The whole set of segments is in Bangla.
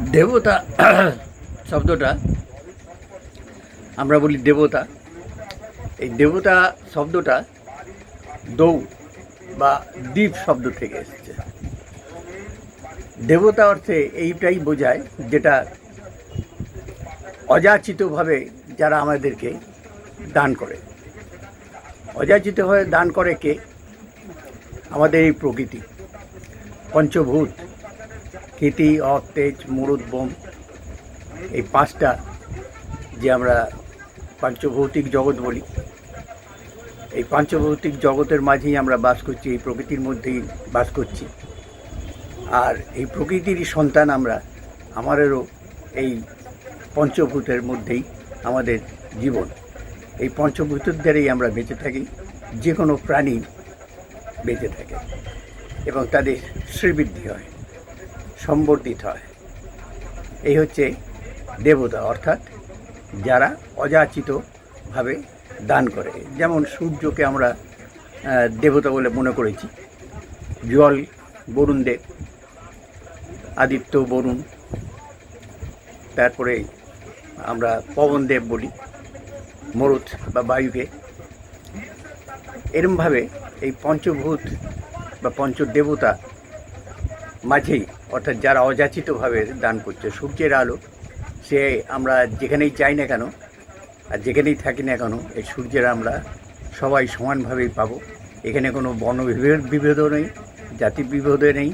দেবতা শব্দটা, আমরা বলি দেবতা। এই দেবতা শব্দটা দৌ বা দ্বীপ শব্দ থেকে এসেছে। দেবতা অর্থে এইটাই বোঝায় যেটা অযাচিতভাবে যারা আমাদেরকে দান করে। অযাচিতভাবে দান করে কে? আমাদের এই প্রকৃতি, পঞ্চভূত। কীতি অতেজ মুরুদ, বোম, এই পাঁচটা যে আমরা পাঞ্চভৌতিক জগৎ বলি, এই পাঞ্চভৌতিক জগতের মাঝেই আমরা বাস করছি, এই প্রকৃতির মধ্যেই বাস করছি। আর এই প্রকৃতিরই সন্তান আমরা, আমাদেরও এই পঞ্চভূতের মধ্যেই আমাদের জীবন। এই পঞ্চভূতের দ্বারাই আমরা বেঁচে থাকি যে কোনো প্রাণী বেঁচে থাকে এবং তাদের শ্রীবৃদ্ধি হয়। সম্বর্ধিত হয়। এই হচ্ছে দেবতা, অর্থাৎ যারা অযাচিতভাবে দান করে। যেমন সূর্যকে আমরা দেবতা বলে মনে করেছি। জল, বরুণ দেব, আদিত্য, বরুণ, তারপরে আমরা পবন দেব বলি মরুত বা বায়ুকে। এরমভাবে এই পঞ্চভূত বা পঞ্চদেবতা মাঝেই, অর্থাৎ যারা অযাচিতভাবে দান করছে, সূর্যের আলো, সে আমরা যেখানেই চাই না কেন, আর যেখানেই থাকি না কেন, এই সূর্যের আমরা সবাই সমানভাবেই পাবো। এখানে কোনো বর্ণ বিভেদ, বিভেদও নেই, জাতি বিভেদও নেই,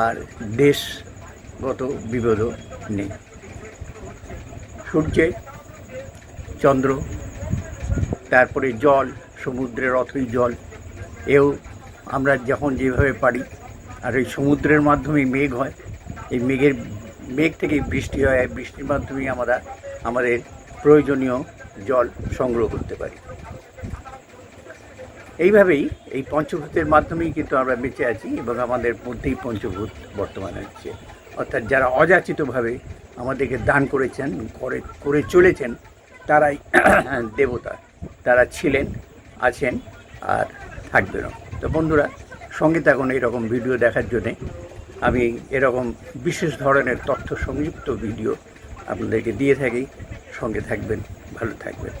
আর দেশগত বিভেদও নেই। সূর্যে চন্দ্র, তারপরে জল, সমুদ্রের অথই জল, এও আমরা যখন যেভাবে পারি আর এই সমুদ্রের মাধ্যমেই মেঘ হয়। এই মেঘের, মেঘ থেকেই বৃষ্টি হয়। বৃষ্টির মাধ্যমেই আমরা আমাদের প্রয়োজনীয় জল সংগ্রহ করতে পারি। এইভাবেই এই পঞ্চভূতের মাধ্যমেই কিন্তু আমরা বেঁচে আছি এবং আমাদের মধ্যেই পঞ্চভূত বর্তমানে হচ্ছে। অর্থাৎ যারা অযাচিতভাবে আমাদেরকে দান করেছেন, করে করে চলেছেন, তারাই দেবতা। তারা ছিলেন, আছেন আর থাকবেনও। তো বন্ধুরা সঙ্গে থাকুন এরকম ভিডিও দেখার জন্যে আমি এরকম বিশেষ ধরনের তথ্য সংযুক্ত ভিডিও আপনাদেরকে দিয়ে থাকি। সঙ্গে থাকবেন, ভালো থাকবেন।